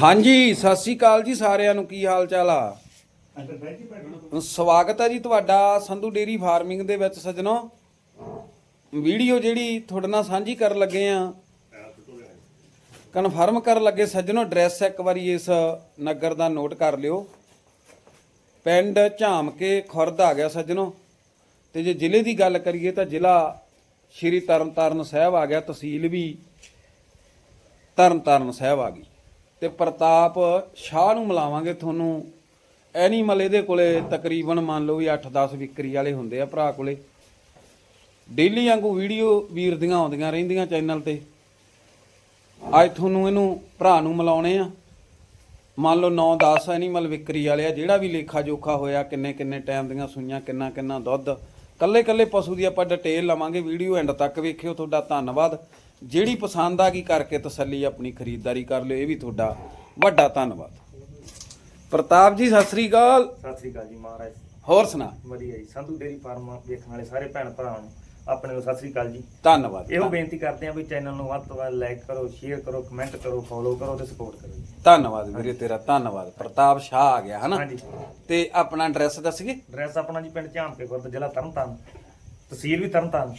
ਹਾਂਜੀ ਸਤਿ ਸ੍ਰੀ ਅਕਾਲ ਜੀ ਸਾਰਿਆਂ ਨੂੰ ਕੀ ਹਾਲ ਚਾਲ ਆ ਸਵਾਗਤ ਹੈ ਜੀ ਤੁਹਾਡਾ ਸੰਧੂ ਡੇਰੀ ਫਾਰਮਿੰਗ ਦੇ ਵਿੱਚ ਸੱਜਣੋ। ਵੀਡੀਓ ਜਿਹੜੀ ਤੁਹਾਡੇ ਨਾਲ ਸਾਂਝੀ ਕਰਨ ਲੱਗੇ ਆ। ਕਨਫਰਮ ਕਰਨ ਲੱਗੇ ਸੱਜਣੋ ਐਡਰੈਸ ਇੱਕ ਵਾਰੀ ਇਸ ਨਗਰ ਦਾ ਨੋਟ ਕਰ ਲਿਓ। ਪਿੰਡ ਝਾਮ ਕੇ ਖੁਰਦ ਆ ਗਿਆ ਸੱਜਣੋ। ਤੇ ਜੇ ਜ਼ਿਲ੍ਹੇ ਦੀ ਗੱਲ ਕਰੀਏ ਤਾਂ ਜ਼ਿਲ੍ਹਾ ਸ਼੍ਰੀ ਤਰਨਤਾਰਨ ਸਾਹਿਬ ਆ ਗਿਆ ਤਹਿਸੀਲ ਵੀ ਤਰਨਤਾਰਨ ਸਾਹਿਬ ਆ ਗਈ। ਤੇ ਪ੍ਰਤਾਪ ਸ਼ਾਹ ਨੂੰ ਮਿਲਾਵਾਂਗੇ ਤੁਹਾਨੂੰ। ਐਨੀਮਲ ਇਹਦੇ ਕੋਲੇ ਤਕਰੀਬਨ ਮੰਨ ਲਓ ਵੀ 8-10 ਵਿਕਰੀ ਵਾਲੇ ਹੁੰਦੇ ਆ ਭਰਾ ਕੋਲੇ। ਡੇਲੀ ਵਾਂਗੂ ਵੀਡੀਓ ਵੀਰ ਦੀਆਂ ਆਉਂਦੀਆਂ ਰਹਿੰਦੀਆਂ ਚੈਨਲ ਤੇ। ਅੱਜ ਤੁਹਾਨੂੰ ਇਹਨੂੰ ਭਰਾ ਨੂੰ ਮਿਲਾਉਣੇ ਆ। ਮੰਨ ਲਓ 9-10 ਐਨੀਮਲ ਵਿਕਰੀ ਵਾਲੇ ਆ, ਜਿਹੜਾ ਵੀ ਲੇਖਾ ਜੋਖਾ ਹੋਇਆ ਕਿੰਨੇ ਕਿੰਨੇ ਟਾਈਮ ਦੀਆਂ ਸੂਈਆਂ ਕਿੰਨਾ ਕਿੰਨਾ ਦੁੱਧ। ਕੱਲੇ ਕੱਲੇ ਪਸ਼ੂ ਦੀ ਆਪਾਂ ਡਿਟੇਲ ਲਵਾਂਗੇ, ਵੀਡੀਓ ਐਂਡ ਤੱਕ ਵੇਖਿਓ। ਤੁਹਾਡਾ ਧੰਨਵਾਦ। ਜਿਹੜੀ ਪਸੰਦ ਆ ਗਈ ਕਰਕੇ ਤਸੱਲੀ ਆਪਣੀ ਖਰੀਦਦਾਰੀ ਕਰ ਲਿਓ ਇਹ ਵੀ ਤੁਹਾਡਾ ਵੱਡਾ ਧੰਨਵਾਦ। ਪ੍ਰਤਾਪ ਜੀ ਸਤਿ ਸ੍ਰੀ ਅਕਾਲ। ਸਤਿ ਸ੍ਰੀ ਅਕਾਲ ਜੀ ਮਹਾਰਾਜ। ਹੋਰ ਸੁਣਾ। ਵਧੀਆ ਜੀ ਸੰਧੂ ਡੇਰੀ ਫਾਰਮ ਵੇਖਣ ਵਾਲੇ ਸਾਰੇ ਭੈਣ ਭਰਾਵਾਂ ਨੂੰ ਆਪਣੇ ਨੂੰ ਸਤਿ ਸ੍ਰੀ ਅਕਾਲ ਜੀ। ਧੰਨਵਾਦ। ਇਹੋ ਬੇਨਤੀ ਕਰਦੇ ਹਾਂ ਵੀ ਚੈਨਲ ਨੂੰ ਵੱਧ ਤੋਂ ਵੱਧ ਲਾਈਕ ਕਰੋ ਸ਼ੇਅਰ ਕਰੋ ਕਮੈਂਟ ਕਰੋ ਫੋਲੋ ਕਰੋ ਤੇ ਸਪੋਰਟ ਕਰੋ ਧੰਨਵਾਦ ਵੀਰੇ ਤੇਰਾ ਧੰਨਵਾਦ। ਪ੍ਰਤਾਪ ਸ਼ਾਹ ਆ ਗਿਆ ਹਨਾ? ਹਾਂਜੀ। ਤੇ ਆਪਣਾ ਐਡਰੈਸ ਦੱਸੀਏ? ਐਡਰੈਸ ਆਪਣਾ ਜੀ ਪਿੰਡ ਝਾਂਪੇ ਖੁਰਦ ਜ਼ਿਲ੍ਹਾ ਤਰਨਤਾਰਨ। ਤਹਿਸੀਲ ਵੀ ਤਰਨਤਾਰਨ।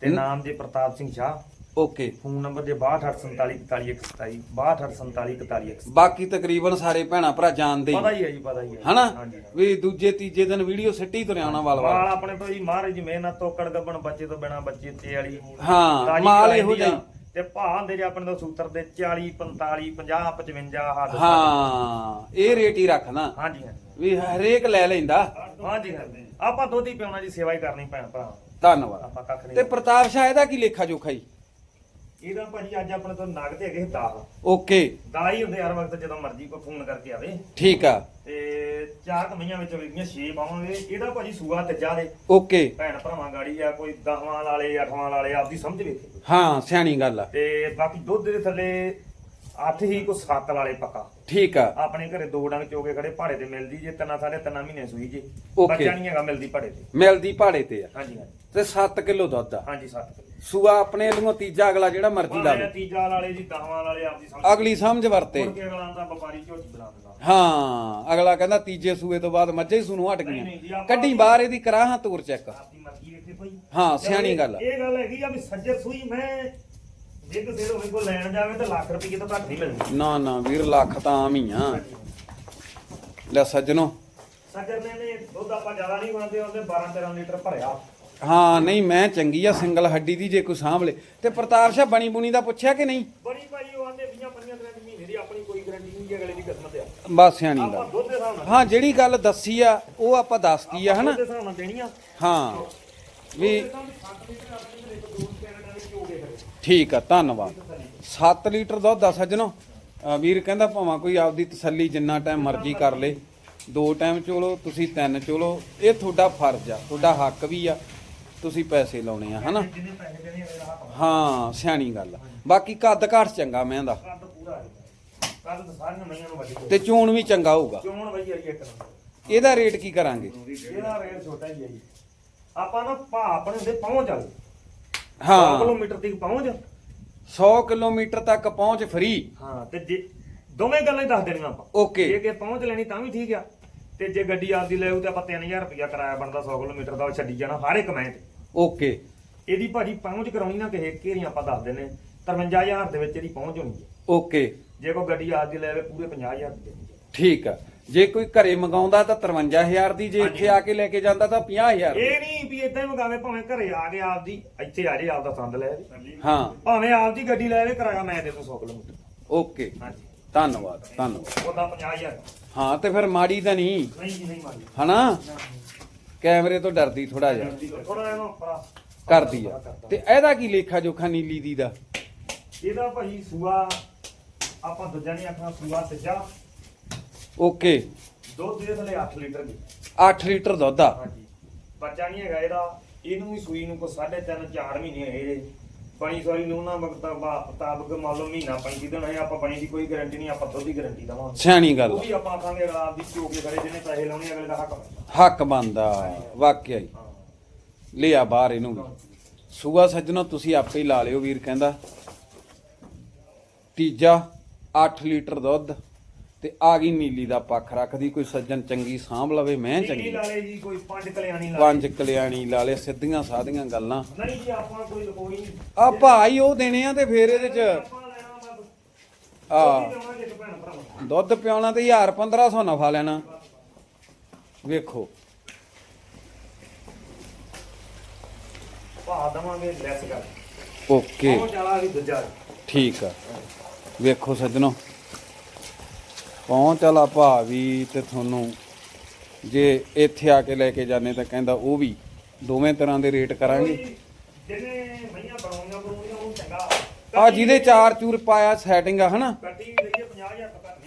ਤੇ ਨਾਮ ਜੀ Pratap Singh Shah. Okay phone number ਜੇ 62484127 62484127 ਬਾਕੀ ਤਕਰੀਬਨ ਸਾਰੇ ਭੈਣਾ ਭਰਾ ਜਾਣਦੇ ਪਤਾ ਹੀ ਹੀ ਹੈ ਜੀ ਪਤਾ ਹੀ ਹੈ। ਹਨਾ? ਹਾਂਜੀ। ਵੀ ਦੂਜੇ ਤੀਜੇ ਦਿਨ ਵੀਡੀਓ ਸਿੱਟੀ ਤੁਰਿਆ ਆਉਣਾ ਵਾਲ ਵਾਲ ਆਪਣੇ ਤੋਂ ਜੀ ਮਹਾਰਾਜ ਜੀ ਮਿਹਨਤ ਤੋਕੜ ਗੱਬਣ ਬੱਚੇ ਤੋਂ ਬਿਨਾ ਬੱਚੇ ਤੇ ਵਾਲੀ। ਹਾਂ ਤਾਜ਼ੀ ਮਾਲ ਇਹੋ ਦੀ। ਜਿਹਾ। ਹੀ। ਤੇ ਭਾਅ ਹੁੰਦੇ ਜੇ ਆਪਣੇ ਤੋਂ ਸੂਤਰ ਦੇ 40 45 50 55 ਹੱਦ ਹਾਂ ਇਹ ਰੇਟ ਹੀ ਰੱਖਣਾ ਹਾਂਜੀ ਹਾਂਜੀ। ਵੀ ਹਰੇਕ ਲੈ ਲੈਂਦਾ। ਹਾਂਜੀ ਹਾਂਜੀ। ਆਪਾਂ ਦੁੱਧ ਹੀ ਪਿਉਣਾ ਜੀ ਸੇਵਾ ਹੀ ਕਰਨੀ ਭੈਣ ਭਰਾ ਧੰਨਵਾਦ। ਆਪਾਂ ਕੱਖ ਤੇ ਪ੍ਰਤਾਪ ਸ਼ਾਹ ਇਹਦਾ ਕੀ ਲੇਖਾ ਜੋਖਾ ਹੀ ਇਹਦਾ ਭਾਜੀ ਅੱਜ ਆਪਣੇ ਤੋਂ ਨਗ ਤੇ ਹੈਗੇ 10 ਓਕੇ। ਦਾਈ ਹੁੰਦੇ ਹਰ ਵਕਤ ਜਦੋਂ ਮਰਜ਼ੀ ਕੋਈ ਫੋਨ ਕਰਕੇ ਆਵੇ। ਠੀਕ ਆ। ਤੇ ਚਾਰ ਕਮਈਆਂ ਵਿੱਚੋਂ ਵਿਕੀਆਂ 6 ਪਾਵਾਂਗੇ ਇਹਦਾ ਭਾਜੀ ਸੂਆ ਤੀਜਾ ਦੇ। ਓਕੇ। ਭੈਣ ਭਰਾਵਾਂ ਗਾੜੀ ਆ ਕੋਈ 10ਵਾਂ ਵਾਲੇ 8ਵਾਂ ਵਾਲੇ ਆਪਦੀ ਸਮਝ ਵੇਖੇ। ਹਾਂ ਸਿਆਣੀ ਗੱਲ ਆ। ਤੇ ਬਾਕੀ ਦੁੱਧ ਦੇ ਥੱਲੇ 8 ਹੀ ਕੋ 7 ਵਾਲੇ ਪੱਕਾ। ਠੀਕ ਆ। ਆਪਣੇ ਘਰੇ ਦੋ ਡੰਗ ਚੋਗੇ ਖੜੇ ਭਾੜੇ ਤੇ ਮਿਲਦੀ ਜੇ ਤਿੰਨਾਂ ਸਾਢੇ ਤਿੰਨਾਂ ਮਹੀਨੇ ਸੂਈ ਜੇ। Okay. ਬੱਚਾ ਨਹੀਂ ਹੈਗਾ ਮਿਲਦੀ ਭਾੜੇ ਤੇ। ਮਿਲਦੀ ਪਹਾੜੇ ਤੇ ਆ। ਹਾਂਜੀ ਹਾਂਜੀ। ਤੇ 7 ਕਿਲੋ ਦੁੱਧ ਆ। ਹਾਂਜੀ 7 ਕਿਲੋ। ਸੂਆ ਆਪਣੇ ਵੱਲੋਂ ਤੀਜਾ ਅਗਲਾ ਜਿਹੜਾ ਮਰਜ਼ੀ ਭਾਵੇਂ ਲਾਵੇ ਤੀਜਾ ਵਾਲੇ ਜੀ 10ਵਾਂ ਵਾਲੇ ਆਪਦੀ ਸਮਝ। ਅਗਲੀ ਸਮਝ ਵਰਤੇ। ਮੁੜ ਕੇ ਅਗਲਾ ਦਾ ਵਪਾਰੀ ਝੋਟੀ ਬਣਾ ਦਿੰਦਾ। ਹਾਂ ਅਗਲਾ ਕਹਿੰਦਾ ਤੀਜੇ ਸੂਏ ਤੋਂ ਬਾਅਦ ਮੱਝੇ ਹੀ ਸੂਨੂੰ ਹਟ ਨਹੀਂ, ਨਹੀਂ ਜੀ, ਗਈਆਂ ਆਪਾਂ- ਕੱਢੀ ਬਾਹਰ ਇਹਦੀ ਕਰਾਹਾਂ ਤੂਰ ਚੈੱਕ। ਆਪਦੀ ਮਰਜ਼ੀ ਵੇਖੇ ਭਾਈ। ਹਾਂ, ਸਿਆਣੀ ਗੱਲ ਆ। ਇਹ ਗੱਲ ਹੈਗੀ ਆ ਵੀ ਸੱਜਰ ਸੂਈ ਮੈਂ ਜੇ ਕਿਸੇ ਨੂੰ ਕੋ ਲੈਣ ਜਾਵੇ ਤਾਂ ਲੱਖ ਰੁਪਏ ਤੋਂ ਘੱਟ ਨਹੀਂ ਮਿਲਦੀ ਨਾ ਨਾ ਵੀਰ ਲੱਖ ਤਾਂ ਆਮ ਹੀ ਆ। ਲੈ ਸੱਜਣੋ। ਸੱਜਰ ਨੇ ਨੇ ਦੁੱਧ ਆਪਾਂ ਜ਼ਿਆਦਾ ਨਹੀਂ ਮੰਨਦੇ ਉਹਦੇ 12 13 ਲੀਟਰ ਭਰਿਆ। ਹਾਂ ਨਹੀਂ ਮੈਂ ਚੰਗੀ ਆ ਸਿੰਗਲ ਹੱਡੀ ਦੀ ਜੇ ਕੋਈ ਸਾਂਭ ਲੇ। ਤੇ ਪ੍ਰਤਾਪ ਸ਼ਾਹ ਬਣੀ ਬੁਣੀ ਦਾ ਪੁੱਛਿਆ ਕਿ ਨਹੀਂ? ਬੜੀ ਭਾਈ ਉਹ ਆਂਦੇ 20 25 ਦਿਨਾਂ ਦੀ ਮਹੀਨੇ ਦੀ ਆਪਣੀ ਕੋਈ ਗਾਰੰਟੀ ਨਹੀਂ ਅਗਲੇ ਦੀ ਕਿਸਮਤ ਆ। ਬਸ ਸਿਆਣੀ ਦੁੱਧ ਦੇ ਹਿਸਾਬ ਨਾਲ। ਹਾਂ ਜਿਹੜੀ ਗੱਲ ਦੱਸੀ ਆ ਉਹ ਆਪਾਂ ਦੱਸਤੀ ਆ ਹਨਾ? ਦੁੱਧ ਦੇ ਹਿਸਾਬ ਨਾਲ ਦੇਣੀਆਂ ਹਾਂ। ਵੀ ਠੀਕ ਆ ਧੰਨਵਾਦ। 7 ਲੀਟਰ ਦੁੱਧ ਆ ਸੱਜਣੋ। ਅਹ ਵੀਰ ਕਹਿੰਦਾ ਭਾਵੇਂ ਕੋਈ ਆਪਦੀ ਤਸੱਲੀ ਜਿੰਨਾ ਟਾਈਮ ਮਰਜ਼ੀ ਕਰ ਲੇ। ਦੋ ਟਾਈਮ ਚੋਲੋ ਤੁਸੀਂ ਤਿੰਨ ਚੋਲੋ। ਇਹ ਤੁਹਾਡਾ ਫਰਜ਼ ਆ ਤੁਹਾਡਾ ਹੱਕ ਵੀ ਆ ਤੁਸੀਂ ਪੈਸੇ ਲਾਉਣੇ ਆ ਹਨਾ? ਪੈਸੇ ਦੇਣੇ ਦਾ ਹੱਕ ਹਾਂ ਸਿਆਣੀ ਗੱਲ ਆ। ਬਾਕੀ ਕੱਦ ਘਾਟ ਚੰਗਾ ਮੈਂ ਦਾ। ਕੱਦ ਪੂਰਾ ਹੈ। ਕੱਦ ਤਾਂ ਸਾਰੀਆਂ ਮਈਆਂ ਨੂੰ ਵੱਡੀ ਤੇ ਚੋਣ ਵੀ ਚੰਗਾ ਹੋਊਗਾ। ਚੋਣ ਵਈ ਆਈ ਇੱਕ ਨੰਬਰ। ਇਹਦਾ ਰੇਟ ਕੀ ਕਰਾਂਗੇ? ਇਹਦਾ ਰੇਟ ਛੋਟਾ ਹੀ ਹੈ ਜੀ। ਆਪਾਂ ਨਾ ਭਾ ਆਪਣੇ ਹੁੰਦੇ ਪਹੁੰਚ ਵਾਲੇ 100 ਹਾਂ ਕਿਲੋਮੀਟਰ ਤੱਕ ਪਹੁੰਚ। 100 ਕਿਲੋਮੀਟਰ ਤੱਕ ਪਹੁੰਚ ਫਰੀ ਹਾਂ ਤੇ ਜੇ ਦੋਵੇਂ ਗੱਲਾਂ ਹੀ ਦੱਸ ਦੇਣੀਆਂ ਆਪਾਂ। ਓਕੇ ਜੇ ਕਿ ਪਹੁੰਚ ਲੈਣੀ ਤਾਂ ਵੀ ਠੀਕ ਆ। ਤੇ ਜੇ ਗੱਡੀ ਆਪਦੀ ਲੈ ਆਉ ਤੇ ਆਪਾਂ 3000 ਰੁਪਇਆ ਕਿਰਾਇਆ ਬਣਦਾ 100 ਕਿਲੋਮੀਟਰ ਦਾ ਉਹ ਛੱਡੀ ਜਾਣਾ ਹਰ ਇੱਕ ਮੈਂ ਤੇ। ਓਕੇ ਇਹਦੀ ਭਾਜੀ ਪਹੁੰਚ ਕਰਾਉਣੀ ਨਾ ਕਿਸੇ ਘੇਰੀ ਆਪਾਂ ਦੱਸ ਦਿੰਨੇ 53000 ਦੇ ਵਿੱਚ ਇਹਦੀ ਪਹੁੰਚ ਹੋਣੀ ਹੈ। ਓਕੇ ਜੇ ਕੋਈ ਗੱਡੀ ਆਪਦੀ ਲੈ ਆਵੇ ਪੂਰੇ 50000 ਦੀ ਦੇਣੀ ਹੈ। ਠੀਕ ਆ। ਜੇ ਕੋਈ ਘਰੇ ਮੰਗਾਉਂਦਾ ਤਾਂ 53000 ਦੀ ਜੇ ਇੱਥੇ ਆ ਕੇ ਲੈ ਕੇ ਜਾਂਦਾ ਤਾਂ 50000 ਦੀ। ਇਹ ਨਹੀਂ ਵੀ ਇਦਾਂ ਹੀ ਮੰਗਾਵੇ ਭਾਵੇਂ ਘਰੇ ਆ ਕੇ ਆਪਦੀ ਇੱਥੇ ਆ ਜੇ ਆਪਦਾ ਸੰਦ ਲੈ ਆਵੇ। ਹਾਂ। ਭਾਵੇਂ ਆਪਦੀ ਗੱਡੀ ਲੈ ਆਵੇ ਕਿਰਾਇਆ ਮੈਂ ਦੇ ਦੂੰ 100 ਕਿਲੋਮੀਟਰ। ਓਕੇ। ਹਾਂਜੀ। ਧੰਨਵਾਦ ਧੰਨਵਾਦ। ਉਹਦਾ 50000 ਹਾਂ ਤੇ ਫਿਰ ਮਾੜੀ ਤਾਂ ਨਹੀਂ। ਨਹੀਂ ਜੀ ਨਹੀਂ ਮਾਰੀ ਹਨਾ? ਕੈਮਰੇ ਤੋਂ ਡਰਦੀ ਥੋੜਾ ਜਿਹਾ। ਥੋੜਾ ਪਰਾ ਕਰਦੀ ਆ। ਤੇ ਇਹਦਾ ਕੀ ਲੇਖਾ ਜੋਖਾ ਨੀਲੀ ਦੀ ਦਾ? ਇਹਦਾ ਭਾਜੀ ਸੂਆ ਆਪਾਂ ਦੂਜਾ ਨਹੀਂ ਆਖਣਾ ਸੂਆ ਤੀਜਾ ਓਕੇ। ਦੁੱਧ ਦੇ ਥੱਲੇ 8 ਲੀਟਰ ਦੀ। 8 ਲੀਟਰ ਦੁੱਧ ਆ। ਹਾਂਜੀ। ਬੱਚਾ ਨਹੀਂ ਹੈਗਾ ਇਹਦਾ। ਇਹਨੂੰ ਵੀ ਸੂਈ ਨੂੰ ਕੋ 3.5 4 ਮਹੀਨੇ ਹੋਏ ਜੇ। ਬਣੀ ਸੋਰੀ ਨੂੰ ਨਾ ਬਗਤਾ ਮੁਤਾਬਕ ਮੰਨ ਲਓ ਮਹੀਨਾ 35 ਦਿਨ ਹੈ ਆਪਾਂ ਬਣੀ ਦੀ ਕੋਈ ਗਾਰੰਟੀ ਨਹੀਂ ਆਪਾਂ ਦੁੱਧ ਦੀ ਗਾਰੰਟੀ ਦਵਾਂਗੇ। ਸਿਆਣੀ ਗੱਲ ਉਹ। ਵੀ ਆਪਾਂ ਆਖਾਂਗੇ ਅਗਲਾ ਆਪਦੀ ਚੋ ਕੇ ਕਰੇ ਜਿਹਨੇ ਪੈਸੇ ਲਾਉਣੇ ਅਗਲੇ ਦਾ ਹੱਕ ਬਣਦਾ। ਹੱਕ ਬੰਦਾ ਵਾਕਿਆ ਹੀ। ਹਾਂ। ਲਿਆ ਬਾਹਰ ਇਹਨੂੰ। ਵੀ ਸੂਆ ਸੱਜਣੋ ਤੁਸੀਂ ਆਪੇ ਹੀ ਲਾ ਲਿਓ ਵੀਰ ਕਹਿੰਦਾ। ਤੀਜਾ 8 ਲੀਟਰ ਦੁੱਧ। ਤੇ ਆ ਗਈ ਨੀਲੀ ਦਾ ਪੱਖ ਰੱਖਦੀ ਕੋਈ ਸੱਜਣ ਚੰਗੀ ਸਾਂਭ ਲਵੇ ਮੈਂ ਨੀਲੀ ਚੰਗੀ। ਲਾਲੇ ਜੀ ਕੋਈ ਪੰਜ ਕਲਿਆਣੀ ਲਾਲੇ। ਪੰਜ ਕਲਿਆਣੀ ਲਾਲੇ ਸਿੱਧੀਆਂ ਸਾਧੀਆਂ ਗੱਲਾਂ। ਨਹੀਂ ਜੀ ਆਪਾਂ ਕੋਈ ਲਕੋਈ ਨਹੀਂ। ਆ ਭਾਈ ਉਹ ਦੇਣੇ ਆ ਤੇ ਫੇਰ ਇਹਦੇ ਚ। ਆ। ਦੁੱਧ ਪਿਆਉਣਾ ਤੇ 1000 1500 ਨਫਾ ਲੈਣਾ। ਵੇਖੋ। ਭਾ ਦਵਾਂਗੇ ਲੈਸ ਕਰ। ਓਕੇ। ਉਹ ਚਲਾ ਵੀ ਦੂਜਾ। ਠੀਕ ਆ। ਵੇਖੋ ਸੱਜਣੋ। ਪਹੁੰਚ ਵਾਲਾ ਭਾਅ ਵੀ ਤੇ ਤੁਹਾਨੂੰ? ਜੇ ਇੱਥੇ ਆ ਕੇ ਲੈ ਕੇ ਜਾਣੇ ਤਾਂ ਕਹਿੰਦਾ ਉਹ ਵੀ। ਦੋਵੇਂ ਤਰ੍ਹਾਂ ਦੇ ਰੇਟ ਕਰਾਂਗੇ। ਕੋਈ ਜਿਹਨੇ ਮਈਆਂ ਬਣਾਉਣੀਆਂ ਬਣਾਉਣੀਆਂ ਉਹ ਚੰਗਾ। ਆ ਜਿਹਦੇ ਚਾਰ ਚੂਰ ਪਾਇਆ ਸੈਟਿੰਗ ਆ ਹਨਾ? ਕੱਟੀ ਵੀ ਲਈਏ 50000 ਤੋਂ ਘੱਟ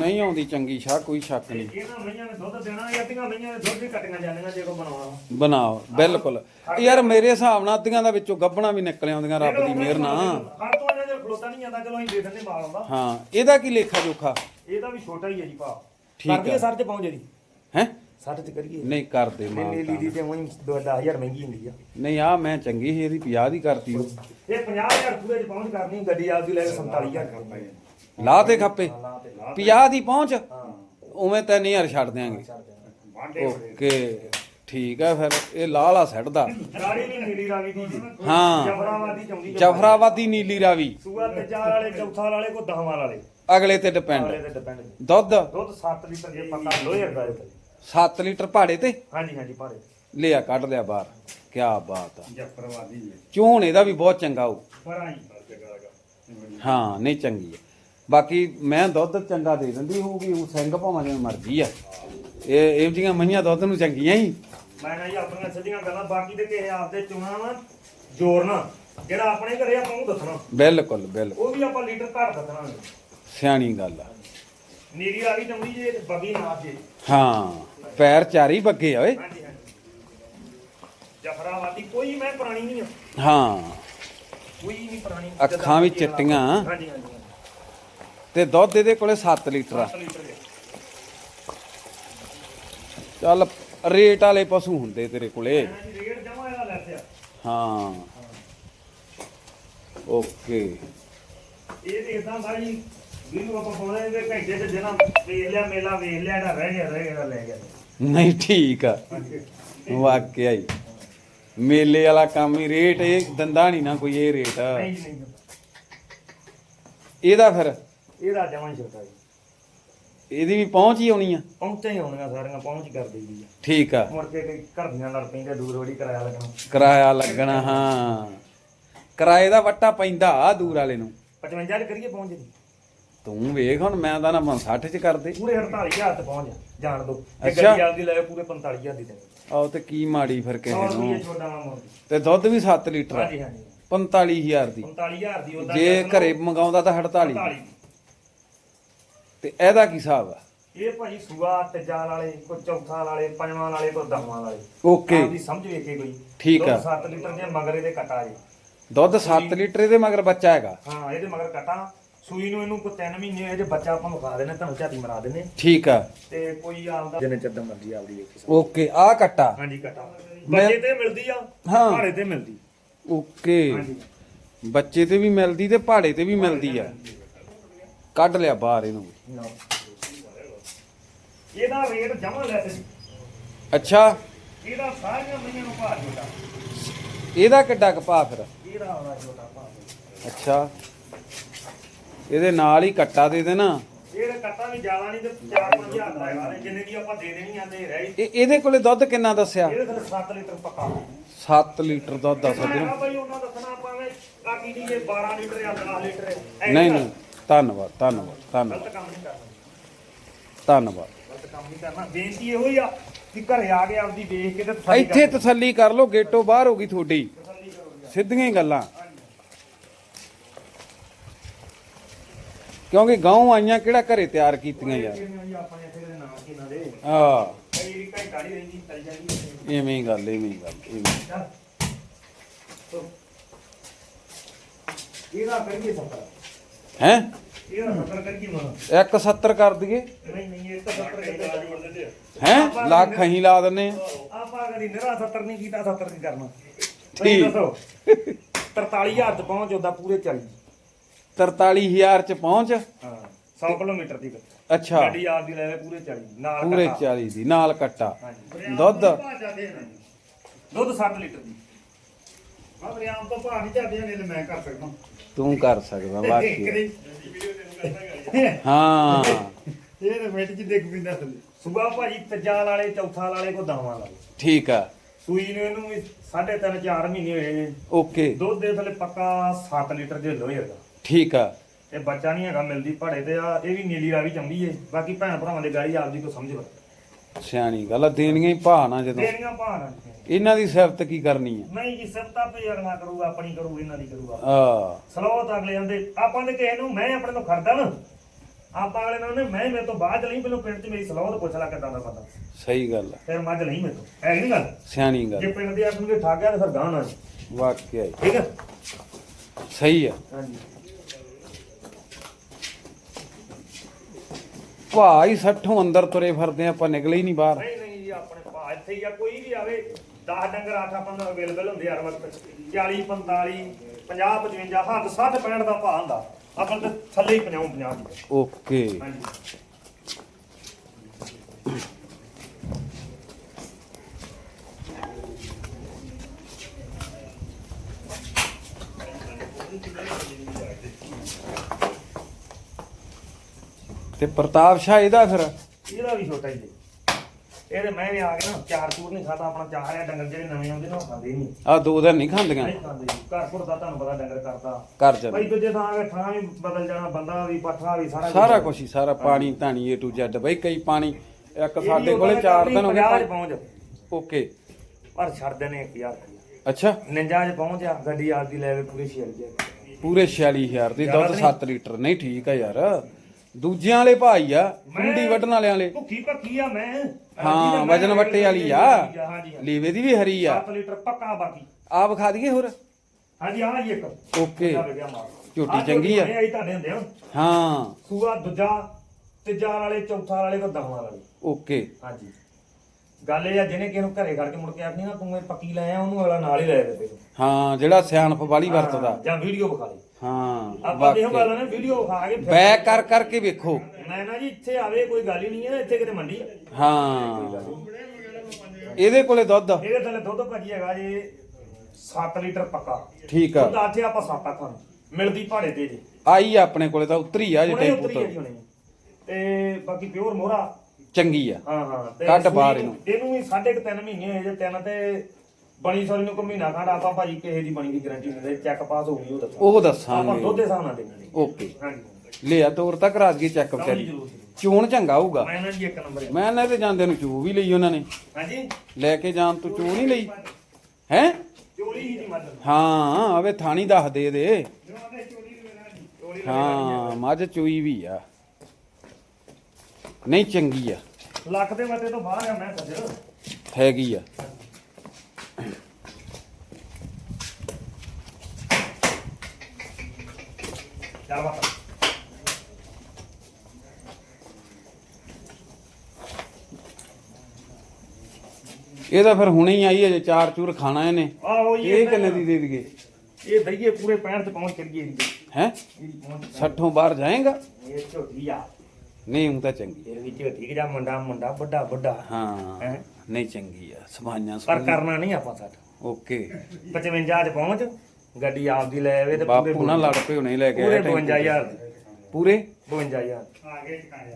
ਨਹੀਂ ਆਉਂਦੀ। ਚੰਗੀ ਸ਼ਾਹ ਕੋਈ ਸ਼ੱਕ ਨਹੀਂ। ਇਹਨਾਂ ਮਈਆਂ ਨੇ ਦੁੱਧ ਦੇਣਾ ਜਾਂ ਅੱਧੀਆਂ ਮਈਆਂ ਨੇ ਦੁੱਧ ਵੀ ਕੱਟੀਆਂ ਜਾਂਦੀਆਂ ਜੇ ਕੋ ਬਣਾਉਣਾ ਬਣਾਓ ਬਿਲਕੁਲ। ਯਾਰ ਮੇਰੇ ਹਿਸਾਬ ਨਾਲ ਅੱਧੀਆਂ ਦਾ ਵਿੱਚੋਂ ਗੱਬਣਾ ਵੀ ਨਿਕਲ ਆਉਂਦੀਆਂ ਰੱਬ ਦੀ ਮਿਹਰ ਨਾਲ। ਹਰ ਤੋਂ ਇਹਨਾਂ ਦੇ ਖਲੋਤਾ ਨਹੀਂ ਜਾਂਦਾ ਚਲੋ ਅਸੀਂ ਦੇ ਦਿੰਦੇ ਮਾਲ ਆਉਂਦਾ। ਹਾਂ ਇਹਦਾ ਕੀ ਲੇਖਾ ਜੋਖਾ ਇਹਦਾ ਵੀ ਛੋਟਾ ਹੀ ਹੈ ਜੀ ਭਾ ਠੀਕ ਕਰਦੀ ਆ। ਸਰ ਤੇ ਪਹੁੰਚ ਜੀ ਹੈ? ਸੱਠ ਚ ਕਰੀਏ। ਨਹੀਂ ਕਰਦੇ ਮਾਂ ਨੀਲੀ ਦੀ ਤੇ। ਉਹੀ 10000 ਮਹਿੰਗੀ ਹੁੰਦੀ ਆ। ਨਹੀਂ ਆ ਮੈਂ ਚੰਗੀ ਸੀ ਇਹਦੀ 50 ਦੀ ਕਰਤੀ ਉਹ। ਇਹ 50000 ਪੂਰੇ ਚ ਪਹੁੰਚ ਕਰਨੀ ਗੱਡੀ ਆਪਦੀ ਲੈ ਕੇ 47000 ਕਰਨੀ। ਲਾ ਤੇ ਖੱਪੇ। ਲਾ ਤੇ ਲਾ 50 ਦੀ ਪਹੁੰਚ? ਹਾਂ। ਉਵੇਂ 3000 ਛੱਡ ਦਿਆਂਗੇ। ਓਕੇ। ਠੀਕ ਆ ਫਿਰ ਇਹ ਲਾਲਾ ਸੈੱਟ ਦਾ। ਰਾੜੀ ਨਹੀਂ ਨੀਲੀ ਰਾਵੀ ਦੀ ਜੀ ਹਾਂ। ਜਫਰਾਵਾਦੀ ਚੌਂਦੀ ਜਫਰਾਬਾਦੀ ਨੀਲੀ ਰਾਵੀ। ਸੂਆ ਤੇ ਚਾਰ ਵਾਲੇ ਚੌਥਾ ਵਾਲੇ ਕੋ 10 ਵਾਲੇ। ਅਗਲੇ ਤੇ ਡਿਪੈਂਡ ਤੇ ਡਿਪੈਂਡ ਦੁੱਧ? ਦੁੱਧ 7 ਲੀਟਰ ਜੇ ਪੱਕਾ ਲੋਹੇ ਦਾ ਇਹ 7 ਲੀਟਰ ਭਾੜੇ ਤੇ? ਹਾਂਜੀ ਹਾਂਜੀ ਭਾਰੇ ਲਿਆ ਕੱਢ ਲਿਆ ਬਾਹਰ। ਕੀ ਬਾਤ ਆ। ਜਫਰਾਵਾਦੀ ਚੋਣ ਇਹਦਾ ਵੀ ਬਹੁਤ ਚੰਗਾ ਹੋ ਪਰਾਂ ਹੀ ਹਾਂ ਨਹੀਂ ਚੰਗੀ ਹੈ ਬਾਕੀ ਮੈਂ ਦੁੱਧ ਚੰਗਾ ਦੇ ਦਿੰਦੀ ਹੋਊਗੀ ਉਹ ਸਿੰਘ ਭਾਵਾਂ ਜਿਵੇਂ ਮਰਜ਼ੀ ਆ। ਇਹ ਇਹ ਜੀਆਂ ਮਈਆਂ ਦੁੱਧ ਨੂੰ ਚੰਗੀਆਂ ਹੀ। ਮੈਂ ਨਾ ਜੀ ਆਪਣੀਆਂ ਸਿੱਧੀਆਂ ਗੱਲਾਂ ਬਾਕੀ ਦੇ ਕਿਸੇ ਆਪਦੇ ਚੁਣਾ ਵਾ ਜੋੜਨਾ ਜਿਹੜਾ ਆਪਣੇ ਘਰੇ ਆਪਾਂ ਉਹ ਦੱਸਣਾ। ਬਿਲਕੁਲ ਬਿਲਕੁਲ। ਉਹ ਵੀ ਆਪਾਂ ਲੀਟਰ ਘੱਟ ਦੱਸਣਾ ਸਿਆਣੀ ਗੱਲ ਆ। ਨੀਰੀ ਵਾਲੀ ਚੰਗੀ ਜੇ ਤੇ ਬੱਗੀ ਨਾ ਜੇ। ਹਾਂ ਪੈਰ ਚਾਰੀ ਬੱਗੇ ਆ ਓਏ। ਹਾਂਜੀ ਹਾਂਜੀ। ਜਫਰਾਵਾਦੀ ਕੋਈ ਮੈਂ ਪੁਰਾਣੀ ਨਹੀਂ ਆ। ਹਾਂ। ਕੋਈ ਨਹੀਂ ਪੁਰਾਣੀ। ਅੱਖਾਂ ਵੀ ਚਿੱਟੀਆਂ। ਹਾਂਜੀ ਹਾਂਜੀ। ਤੇ ਦੁੱਧ ਇਹਦੇ ਕੋਲੇ 7 ਲੀਟਰ ਆ। ਲੀਟਰ ਚੱਲ ਰੇਟ ਵਾਲੇ ਪਸ਼ੂ ਹੁੰਦੇ ਤੇਰੇ ਕੋਲੇ। ਮੈਂ ਜੀ ਰੇਟ ਜਮਾ ਇਹਦਾ ਲੈਸਿਆ ਹਾਂ। ਓਕੇ। ਇਹ ਤੇ ਇਦਾਂ ਦਾ ਜੀ ਜਿਹਨੂੰ ਆਪਾਂ ਪਾਉਂਦੇ ਇਹਦੇ ਘੰਟੇ ਚ ਜਿਹਨਾਂ ਵੇਖ ਲਿਆ ਮੇਲਾ ਵੇਖ ਲਿਆ ਇਹਦਾ ਰਹਿ ਗਿਆ ਰਹਿ ਗਿਆ ਲੈ ਗਿਆ। ਨਹੀਂ ਠੀਕ ਆ। ਵਾਕਿਆ ਹੀ। ਮੇਲੇ ਵਾਲਾ ਕੰਮ ਹੀ ਰੇਟ ਇਹ ਦੰਦਾ ਨਹੀਂ ਨਾ ਕੋਈ ਇਹ ਰੇਟ। ਨਹੀਂ ਜੀ ਨਹੀਂ। ਇਹਦਾ ਫਿਰ? ਇਹਦਾ ਜਮਾ ਹੀ ਛੋਟਾ ਜੀ। ਇਹਦੀ ਵੀ ਪਹੁੰਚ ਹੀ ਆਉਣੀ ਆ। ਪਹੁੰਚਾਂ ਹੀ ਹੋਣੀਆਂ ਸਾਰੀਆਂ ਪਹੁੰਚ ਕਰ ਦੇਈਦੀ ਆ। ਠੀਕ ਆ। ਮੁੜ ਕੇ ਕਈ ਘਰ ਦੀਆਂ ਲੜ ਪੈਂਦੇ ਦੂਰ ਹੋੜੀ ਕਰਾਇਆ ਲੱਗਣਾ। ਕਿਰਾਇਆ ਲੱਗਣਾ ਹਾਂ। ਕਿਰਾਏ ਦਾ ਵੱਟਾ ਪੈਂਦਾ ਆ ਦੂਰ ਵਾਲੇ ਨੂੰ। 55 ਚ ਕਰੀਏ ਪਹੁੰਚ ਜੀ। ਤੂੰ ਵੇਖ ਹੁਣ ਮੈਂ ਤਾਂ ਨਾ 60 ਚ ਕਰਦੇ ਪੂਰੇ 48000 ਤੇ ਪਹੁੰਚ ਜਾ ਜਾਣ ਦੋ। ਜੇ ਅੱਛਾ। ਗੱਡੀ ਆਪਦੀ ਲੈ ਪੂਰੇ 45000 ਦੀ ਦੇਣੀ ਆਓ ਤੇ ਕੀ ਮਾੜੀ ਫਿਰ 100 ਕਿਸੇ ਰੁਪਏ ਨੂੰ ਛੋਟਾ ਨਾ ਮੋੜ ਤੇ ਦੁੱਧ ਵੀ 7 ਲੀਟਰ ਆ। ਹਾਂਜੀ ਹਾਂਜੀ। 45000 ਦੀ। 45000 ਦੀ ਉਹਦਾ ਜੇ ਘਰੇ ਮੰਗਾਉਂਦਾ ਤਾਂ 48 48 ਤੇ ਇਹਦਾ ਕੀ ਹਿਸਾਬ ਆ? ਇਹ ਭਾਜੀ ਸੂਆ ਤੇ ਜਾਲ ਵਾਲੇ ਕੋ ਚੌਥਾ ਵਾਲੇ ਪੰਜਵਾਂ ਵਾਲੇ ਕੋ ਦਸਵਾਂ ਵਾਲੇ। ਓਕੇ। ਆਪਦੀ ਸਮਝ ਵੇਖੇ ਕੋਈ। ਠੀਕ ਆ। 7 ਲੀਟਰ ਦੇ ਮਗਰ ਇਹਦੇ ਕਟਾ ਜੀ। ਦੁੱਧ 7 ਲੀਟਰ ਇਹਦੇ ਮਗਰ ਬੱਚਾ ਹੈਗਾ? ਹਾਂ ਇਹਦੇ ਮਗਰ ਕਟਾ। ਸੂਈ ਨੂੰ ਇਹਨੂੰ ਕੋ 3 ਮਹੀਨੇ ਹੋਏ ਜੇ ਬੱਚਾ ਆਪਾਂ ਵਿਖਾ ਦੇਣਾ ਤੁਹਾਨੂੰ ਝਾਤੀ ਮਰਾ ਦਿੰਨੇ ਠੀਕ ਆ। ਤੇ ਕੋਈ ਆਪਦਾ ਜਿੰਨੇ ਚੱਦਾਂ ਮਰਜ਼ੀ ਆਪਦੀ ਵੇਖੀ ਓਕੇ ਆ ਕੱਟਾ। ਹਾਂਜੀ ਕਟਾ। ਬੱਚੇ ਤੇ ਮਿਲਦੀ ਆ ਹਾਂ। ਭਾੜੇ ਤੇ ਮਿਲਦੀ। ਓਕੇ। ਹਾਂਜੀ। ਬੱਚੇ ਤੇ ਵੀ ਮਿਲਦੀ ਤੇ ਪਹਾੜੇ ਤੇ ਵੀ ਮਿਲਦੀ ਆ। ਕੱਢ ਲਿਆ ਬਾਹਰ ਇਹਨੂੰ। ਨਾ। ਇਹਦਾ ਰੇਟ ਜਮਾ ਲੈ ਤੇ। ਅੱਛਾ। ਇਹਦਾ ਸਾਰੀਆਂ ਮਈਆਂ ਨੂੰ ਭਾਅ ਜੋਟਾ। ਇਹਦਾ ਕਿੱਡਾ ਫਿਰ? ਇਹਦਾ ਆਉਣਾ ਜੋਟਾ ਭਾਅ ਅੱਛਾ। ਇਹਦੇ ਨਾਲ ਹੀ ਕੱਟਾ ਦੇ ਦੇਣਾ। ਇਹ ਕੱਟਾ ਵੀ ਜ਼ਿਆਦਾ ਨਹੀਂ ਤੇ 4-5000 ਦਾ ਹੈਗਾ ਜਿੰਨੇ ਦੀ ਆਪਾਂ ਦੇ ਦੇਣੀ ਆ ਤੇ ਰਹਿ ਇਹ ਇਹਦੇ ਕੋਲੇ ਦੁੱਧ ਕਿੰਨਾ ਦੱਸਿਆ? ਇਹਦੇ ਥੱਲੇ 7 ਲੀਟਰ ਪੱਕਾ। 7 ਲੀਟਰ ਦੁੱਧ ਦੱਸ ਦਿਓ। ਬਈ ਉਹਨਾਂ ਦੱਸਣਾ ਭਾਵੇਂ ਕਾਕੀ ਦੀ ਇਹ 12 ਲੀਟਰ ਜਾਂ 10 ਲੀਟਰ ਨਹੀਂ। ਨਹੀਂ। ਧੰਨਵਾਦ ਧੰਨਵਾਦ ਧੰਨਵਾਦ। ਗਲਤ ਕੰਮ ਨਹੀਂ ਕਰਨਾ। ਧੰਨਵਾਦ। ਗਲਤ ਕੰਮ ਨਹੀਂ ਕਰਨਾ। ਬੇਨਤੀ ਇਹੋ ਹੀ ਆ ਕਿ ਘਰੇ ਆ ਕੇ ਆਪਦੀ ਵੇਖ ਕੇ ਤੇ ਤਸੱਲੀ ਇੱਥੇ ਤਸੱਲੀ ਕਰ ਲਓ ਗੇਟੋਂ ਬਾਹਰ ਹੋ ਗਈ ਤੁਹਾਡੀ। ਤਸੱਲੀ ਕਰੋ ਜੀ। ਸਿੱਧੀਆਂ ਹੀ ਗੱਲਾਂ। ਕਿਉਂਕਿ ਗਾਉਂ ਆਈਆਂ ਕਿਹੜਾ ਘਰੇ ਤਿਆਰ ਕੀਤੀਆਂ ਯਾਰ। ਜੀ ਆਪਾਂ ਨੇ ਇੱਥੇ ਦੇ ਨਾਮ ਕੀ ਨਾ ਦੇ ਆ ਕਈ ਵੀ ਘੰਟਾ ਨਹੀਂ ਰਹਿੰਦੀ ਚੱਲ ਜਾਂਦੀ ਐਵੇਂ ਹੀ ਗੱਲ ਐਵੇਂ ਹੀ ਗੱਲ ਐਵੇਂ ਹੀ। ਚੱਲ। ਤੋ ਇਹਦਾ ਕਰੀਏ ਸਫਰ। ਹੈਂ? ਇਹਦਾ ਸਫਰ ਕਰੀਏ ਮਨ 170 ਕਰ ਦਈਏ। ਤਾਂ ਹੈਂ। ਲੱਖ ਅਸੀਂ ਲਾ ਦਿੰਨੇ ਆ। ਆਪਾਂ ਕਦੀ ਨਿਰਾ 70 ਨਹੀਂ ਕੀਤਾ 70 ਨਹੀਂ ਕਰਨਾ? ਠੀਕ। ਦੱਸੋ। 43000 ਚ ਪਹੁੰਚ ਉਹਦਾ ਪੂਰੇ 40 43000 ਚ ਪਹੁੰਚ? ਹਾਂ 100 ਕਿਲੋਮੀਟਰ ਦੀ ਅੱਛਾ। ਗੱਡੀ ਆਪ ਦੀ ਲੈ ਲੈ ਪੂਰੇ 40 ਨਾਲ ਪੂਰੇ ਕੱਟਾ। 40 ਦੀ ਨਾਲ ਕੱਟਾ। ਹਾਂਜੀ। ਦੁੱਧ? ਦੁੱਧ 7 ਲੀਟਰ ਦੀ। ਤੋਂ ਭਾਅ ਨਹੀਂ ਜਾਂਦੇ ਮੈਂ ਕਰ ਸਕਦਾ। ਤੂੰ ਕਰ ਸਕਦਾ ਵਾਕਈ ਹਾਂ। ਇਹ ਤਾਂ ਮਿੰਟ ਚ ਦੇਖ ਪਿੰਦਾ ਥੱਲੇ ਸੁਬਾ ਭਾਜੀ ਤਜਾਲ ਵਾਲੇ ਚੌਥਾ ਵਾਲੇ ਕੋ ਦਾਵਾਂ ਵਾਲੇ। ਠੀਕ ਆ। ਸੂਈ ਨੂੰ ਇਹਨੂੰ ਵੀ ਸਾਢੇ ਤਿੰਨ 4 ਮਹੀਨੇ ਹੋਏ ਨੇ। ਓਕੇ। ਦੁੱਧ ਦੇ ਥੱਲੇ ਪੱਕਾ 7 ਲੀਟਰ ਦੇ ਲੋਹੇ ਹੈਗਾ ਠੀਕ ਆ। ਇਹ ਬੱਚਾ ਨਹੀਂ ਹੈਗਾ ਮਿਲਦੀ ਭਾੜੇ ਤੇ ਆ ਇਹ ਵੀ ਨੀਲੀ ਰਾਵੀ ਚੰਗੀ ਏ। ਬਾਕੀ ਭੈਣ ਭਰਾਵਾਂ ਦੇ ਗਾੜੀ ਆਪਦੀ ਕੋ ਸਮਝ ਵਰ ਸਿਆਣੀ ਗੱਲ ਆ, ਦੇਣੀਆਂ ਹੀ ਭਾ ਨਾ ਜਦੋਂ। ਦੇਣੀਆਂ ਭਾਣ ਇਹਨਾਂ ਦੀ ਸਿਫਤ ਕੀ ਕਰਨੀ ਆ ਨਹੀਂ ਜੀ ਸੱਤਾ ਤੇ ਅਗਲਾ ਕਰੂਗਾ ਆਪਣੀ ਕਰੂ ਇਹਨਾਂ ਦੀ ਕਰੂਗਾ। ਆ ਸਲੋਤ ਅਗਲੇ ਜਾਂਦੇ ਆਪਾਂ ਦੇ ਕਿਸੇ ਨੂੰ ਮੈਂ ਆਪਣੇ ਤੋਂ ਖੜਦਾ ਨਾ। ਆਪਾਂ ਅਗਲੇ ਨਾਲ ਨੇ ਮੈਂ ਮੇਰੇ ਤੋਂ ਬਾਅਦ ਲਈ ਪਹਿਲਾਂ ਪਿੰਡ 'ਚ ਮੇਰੀ ਸਲੋਤ ਪੁੱਛ ਲੈ ਕਿਦਾਂ ਦਾ ਬੰਦਾ। ਸਹੀ ਗੱਲ ਆ ਫਿਰ ਮੱਝ ਨਹੀਂ ਮੇਰੇ ਤੋਂ। ਹੈ ਨਹੀਂ ਗੱਲ? ਸਿਆਣੀ ਜੇ ਗੱਲ ਪਿੰਡ ਦੇ ਆਪ ਨੂੰ ਠਾ ਗਿਆ ਤਾਂ ਫਿਰ ਗਾਂ ਨਾ ਵਾਕਿਆ ਹੀ। ਠੀਕ ਹੈ ਸਹੀ ਆ। ਹਾਂਜੀ। ਭਾ ਹੀ 60 ਅੰਦਰ ਤੁਰੇ ਫਿਰਦੇ ਆ, ਆਪਾਂ ਨਿਕਲੇ ਹੀ ਨਹੀਂ ਬਾਹਰ। ਨਹੀਂ ਨਹੀਂ ਜੀ ਆਪਣੇ ਭਾ ਇੱਥੇ ਹੀ ਆ ਕੋਈ ਵੀ ਆਵੇ। 10 ਡੰਗਰ ਆਠ ਆਪਾਂ ਨੂੰ ਅਵੇਲੇਬਲ ਹੁੰਦੇ ਹਰ ਵਕਤ। 40 45 50 55 ਹੱਦ 60 65 ਦਾ ਭਾ ਹੁੰਦਾ। ਆਪਾਂ ਤੇ ਥੱਲੇ ਹੀ 50 50 ਦੀ ਓਕੇ। ਹਾਂਜੀ। ਤੇ ਪ੍ਰਤਾਪ ਸ਼ਾਹ ਇਹਦਾ ਫਿਰ? ਇਹਦਾ ਵੀ ਛੋਟਾ ਹੀ। ਜੀ ਇਹਦੇ ਮੈਂ ਵੀ ਆ ਗਿਆ ਨਾ ਚਾਰ ਚੂਰ ਨਹੀਂ ਖਾਦਾ ਆਪਣਾ ਚਾਰ ਆ ਡੰਗਰ ਜਿਹੜੇ ਨਵੇਂ ਆਉਂਦੇ ਨਾ ਉਹ ਖਾਂਦੇ ਨਹੀਂ। ਆ ਦੋ ਦਿਨ ਨਹੀਂ ਖਾਂਦੀਆਂ? ਨਹੀਂ ਖਾਂਦੇ ਘਰ ਘੁਰ ਦਾ ਤੁਹਾਨੂੰ ਪਤਾ ਡੰਗਰ ਕਰਦਾ। ਕਰ ਜਾਂਦੇ ਬਈ ਦੂਜੇ ਥਾਂ ਆ ਕੇ ਥਾਂ ਵੀ ਬਦਲ ਜਾਣਾ ਬੰਦਾ ਵੀ ਪੱਠਾ ਵੀ ਸਾਰਾ ਸਾਰਾ ਕੁਝ ਹੀ ਸਾਰਾ ਪਾਣੀ ਧਾਣੀ A to Z ਬਈ ਕਈ ਪਾਣੀ ਇੱਕ ਸਾਡੇ ਕੋਲੇ 4 ਦਿਨ ਹੋ ਗਏ 'ਚ ਪਹੁੰਚ ਓਕੇ। ਪਰ ਛੱਡਦੇ ਨੇ 1000 ਰੁਪਇਆ ਅੱਛਾ। 49 ਚ ਪਹੁੰਚਿਆ ਗੱਡੀ ਆਪਦੀ ਲੈ ਕੇ ਪੂਰੇ ਸ਼ੇਰ ਗਿਆ ਪੂਰੇ 46000 ਦੀ ਦੁੱਧ ਤਾਂ 7 ਲੀਟਰ। ਨਹੀਂ ਠੀਕ ਆ ਯਾਰ। ਦੂਜਿਆਂ ਵਾਲੇ ਭਾਈ ਆ ਕੁੰਡੀ ਵੱਢਣ ਵਾਲਿਆਂ ਵਾਲੇ। ਭੁੱਖੀ ਭੱਕੀ ਆ ਮੈਂ। ਹਾਂ ਵਜਨ ਵੱਟੇ ਵਾਲੀ ਆ। ਹਾਂਜੀ ਲੀਵੇ ਦੀ ਵੀ ਹਰੀ ਆ। 7 ਲੀਟਰ ਪੱਕਾ ਬਾਕੀ। ਆ ਵਿਖਾ ਦਈਏ ਹੋਰ? ਹਾਂਜੀ ਜੀ ਇੱਕ। ਓਕੇ। ਚੱਲ ਗਿਆ ਮਾਰ ਝੋਟੀ ਚੰਗੀ ਆ। ਇਹ ਆਈ ਤੁਹਾਡੇ ਹੁੰਦੇ ਆ ਹਾਂ। ਸੂਆ ਦੂਜਾ ਤੀਜਾ ਵਾਲੇ ਚੌਥਾ ਵਾਲੇ ਕੋ ਦਵਾਂ ਵਾਲੇ। ਓਕੇ। ਹਾਂਜੀ। ਗੱਲ ਇਹ ਆ ਜਿਹਨੇ ਕਿਸੇ ਨੂੰ ਘਰੇ ਖੜ ਕੇ ਮੁੜ ਕੇ ਆਖਣੀ ਨਾ ਤੂੰ ਇਹ ਪੱਕੀ ਲੈ ਆ ਉਹਨੂੰ ਅਗਲਾ ਨਾਲ ਹੀ ਲੈ ਦੇ ਹਾਂ ਜਿਹੜਾ ਸਿਆਣਪ ਵਾਲੀ ਵਰਤਦਾ। ਜਾਂ ਵੀਡੀਓ ਵਿਖਾ ਦੇ। ਹਾਂ ਆਪਾਂ ਦੇਖੋ ਵਾਕਿਆ। ਗੱਲ ਨੇ ਵੀਡੀਓ ਵਿਖਾ ਕੇ ਫਿਰ- ਬੈਕ ਕਰ ਕਰਕੇ ਵੇਖੋ। ਮੈਂ ਨਾ ਜੀ ਇੱਥੇ ਆਵੇ ਕੋਈ ਗੱਲ ਹੀ ਨਹੀਂ ਹੈ ਇੱਥੇ ਕਿਤੇ ਮੰਡੀ ਆ। ਹਾਂ। ਇਹਦੇ ਕੋਲੇ ਦੁੱਧ। ਇਹਦੇ ਥੱਲੇ ਦੁੱਧ ਭਾਜੀ ਹੈਗਾ ਜੀ 7 ਲੀਟਰ ਪੱਕਾ। ਠੀਕ ਆ। ਦੁੱਧ ਆਥੇ ਆਪਾਂ ਸੱਤ ਅੱਖਾਂ ਨੂੰ ਮਿਲਦੀ ਭਾੜੇ ਤੇ ਜੀ। ਆਈ ਆ ਆਪਣੇ ਕੋਲੇ ਤਾਂ ਉਤਰੀ ਆ ਜੇ ਹੁਣੇ ਟੈਂਪੂ ਉਤਰੀ ਤੋਂ ਆ ਜੀ ਹੁਣੇ। ਤੇ ਬਾਕੀ ਪਿਓਰ ਮੋਹਰਾ। ਚੰਗੀ ਆ। ਹਾਂ ਹਾਂ ਤੇ ਕੱਢ ਬਾਹਰ ਨੂੰ- ਇਹਨੂੰ ਵੀ ਸਾਢੇ ਕੁ ਤਿੰਨ ਮਹੀਨੇ ਹੋਏ ਜੇ ਤਿੰਨ ਤੇ ਬਣੀ ਸੋਰੀ ਨੂੰ ਕੋ ਮਹੀਨਾ ਖੰਡ ਆਪਾਂ ਭਾਜੀ ਕਿਸੇ ਦੀ ਬਣੀ ਦੀ ਗਾਰੰਟੀ ਦਿੰਦੇ ਚੈੱਕ ਪਾਸ ਹੋ ਗਈ ਉਹ ਦੱਸੋ ਉਹ ਆਪਾਂ ਦੱਸਾਂਗੇ ਦੁੱਧ ਦੇ ਹਿਸਾਬ ਨਾਲ ਦੇਣੀ ਓਕੇ। ਹਾਂਜੀ। ਲਿਆ ਤੋਰ ਤੱਕ ਰਾਤ ਗਈ ਚੈੱਕ ਕਰੀ। ਜ਼ਰੂਰ। ਚੋਣ ਚੰਗਾ ਹੋਊਗਾ। ਮੈਂ ਨਾ ਜੀ ਇੱਕ ਨੰਬਰ ਹੈ ਮੈਂ ਨਾ ਤੇ ਜਾਂਦੇ ਨੂੰ ਚੂ ਵੀ ਲਈ ਉਹਨਾਂ ਨੇ। ਹਾਂਜੀ। ਲੈ ਕੇ ਜਾਣ ਤੋਂ ਚੂ ਨਹੀਂ ਲਈ। ਹੈ? ਚੋਲੀ ਹੀ ਦੀ ਮੱਝ ਹਾਂ ਆਵੇ ਥਾਣੀ ਦੱਸ ਦੇ ਦੇ ਹਾਂ ਮੱਝ ਚੂਈ ਵੀ ਆ। ਨਹੀਂ ਚੰਗੀ ਆ। ਲੱਖ ਦੇ ਮੱਤੇ ਤੋਂ ਬਾਹਰ ਆ ਮੈਂ ਸੱਜਰ ਹੈਗੀ ਆ। ਚੱਲ ਬਾਤ ਇਹਦਾ ਫਿਰ ਹੁਣੇ ਹੀ ਆਈ ਅਜੇ ਚਾਰ ਚੂਰ ਖਾਣਾ ਇਹਨੇ। ਆਹੋ ਜੀ ਇਹ ਕਿੰਨੇ ਦੀ ਦੇ ਦਈਏ? ਇਹ ਦਈਏ ਪੂਰੇ 65 ਤੇ ਪਹੁੰਚ ਕਰੀਏ ਇਹਦੀ ਹੈ? ਇਹਦੀ ਪਹੁੰਚ 60 ਬਾਹਰ ਜਾਏਗਾ? ਇਹ ਝੋਟੀ ਆ। ਨਹੀਂ ਹੂੰ ਤਾਂ ਚੰਗੀ। ਇਹ ਵੀ ਝੋਟੀ ਦਾ ਮੁੰਡਾ ਮੁੰਡਾ ਵੱਡਾ ਵੱਡਾ। ਹਾਂ ਹੈਂ? ਨਹੀਂ ਚੰਗੀ ਆ ਸਮਾਈਆਂ ਪਰ ਕਰਨਾ ਨਹੀਂ ਆਪਾਂ ਸਾਡਾ ਓਕੇ। 55 ਚ ਪਹੁੰਚ। ਗੱਡੀ ਆਪਦੀ ਲੈ ਆਵੇ ਤੇ ਬਾਪੂ ਨਾਲ ਲੜ ਪਏ ਹੁਣੇ ਲੈ ਕੇ ਪੂਰੇ ਆਇਆ ਟੈਂਪੂ 52000 ਦੀ। ਪੂਰੇ? 52000 ਆ ਗਏ ਟਿਕਾਣੇ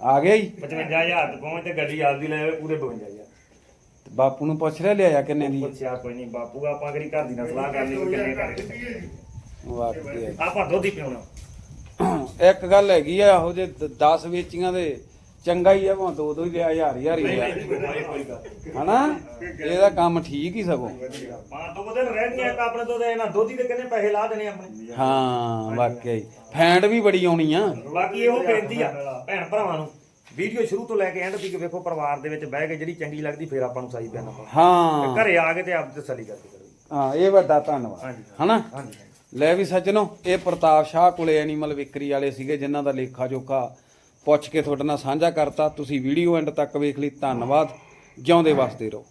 ਆ ਗਿਆ ਜੀ? 55000 ਤੇ ਪਹੁੰਚ ਤੇ ਗੱਡੀ ਆਪਦੀ ਲੈ ਆਵੇ ਪੂਰੇ 52000 ਤੇ ਬਾਪੂ ਨੂੰ ਪੁੱਛ ਰਿਹਾ ਲਿਆਇਆ ਕਿੰਨੇ ਦੀ? ਪੁੱਛਿਆ ਕੋਈ ਨਹੀਂ ਬਾਪੂ ਆਪਾਂ ਕਿਹੜੀ ਘਰ ਦੀ ਨਾਲ ਸਲਾਹ ਕਰਨੀ ਕੋਈ ਕਿੰਨੇ ਕਰੇ ਵਾਕਿਆ ਆਪਾਂ ਦੁੱਧ ਹੀ ਪਿਉਣਾ। ਇੱਕ ਗੱਲ ਹੈਗੀ ਆ ਇਹੋ ਜੇ 10 ਵੇਚੀਆਂ ਦੇ ਚੰਗਾ ਹੀ ਆ ਭਾਵੇਂ ਦੋ ਦੋ ਹੀ ਲਿਆ ਹਜ਼ਾਰ ਹਜ਼ਾਰ ਹੀ ਲਿਆ। ਹਨਾ? ਇਹਦਾ ਕੰਮ ਠੀਕ ਹੀ ਸਗੋਂ। ਮਾਂ ਦੋ ਦਿਨ ਰਹਿ ਗਈਆਂ ਇੱਕ ਆਪਣੇ ਤੋਂ ਤੇ ਇਹਨਾਂ ਦੁੱਧ ਹੀ ਦੇ ਕਿੰਨੇ ਪੈਸੇ ਲਾ ਦੇਣੇ ਆਪਣੇ? ਹਾਂ ਵਾਕਿਆ ਹੀ। ਫੈਂਡ ਵੀ ਬੜੀ ਆਉਣੀ ਆ। ਬਾਕੀ ਇਹੋ ਬੇਨਤੀ ਆ ਭੈਣ ਭਰਾਵਾਂ ਨੂੰ ਵੀਡੀਓ ਸ਼ੁਰੂ ਤੋਂ ਲੈ ਕੇ ਐਂਡ ਤੱਕ ਵੇਖੋ ਪਰਿਵਾਰ ਦੇ ਵਿੱਚ ਬਹਿ ਕੇ ਜਿਹੜੀ ਚੰਗੀ ਲੱਗਦੀ ਫਿਰ ਆਪਾਂ ਨੂੰ ਸਾਈ ਪੈਣਾ। ਹਾਂ। ਘਰੇ ਆ ਕੇ ਤੇ ਆਪ ਤਸੱਲੀ ਕਰਕੇ ਕਰੋ। ਹਾਂ ਇਹ ਵੱਡਾ ਧੰਨਵਾਦ। ਹਨਾ? ਲੈ ਵੀ ਸੱਜਣੋ ਇਹ ਪ੍ਰਤਾਪ ਸ਼ਾਹ ਕੋਲੇ ਐਨੀਮਲ ਵਿਕਰੀ ਵਾਲੇ ਸੀਗੇ ਜਿਨ੍ਹਾਂ ਦਾ ਲੇਖਾ ਜੋਖਾ ਪੁੱਛ ਕੇ ਤੁਹਾਡੇ ਨਾਲ ਸਾਂਝਾ ਕਰਤਾ। ਤੁਸੀਂ ਵੀਡੀਓ ਐਂਡ ਤੱਕ ਵੇਖ ਲਈ। ਧੰਨਵਾਦ। ਜਿਉਂਦੇ ਵਸਦੇ ਰਹੋ।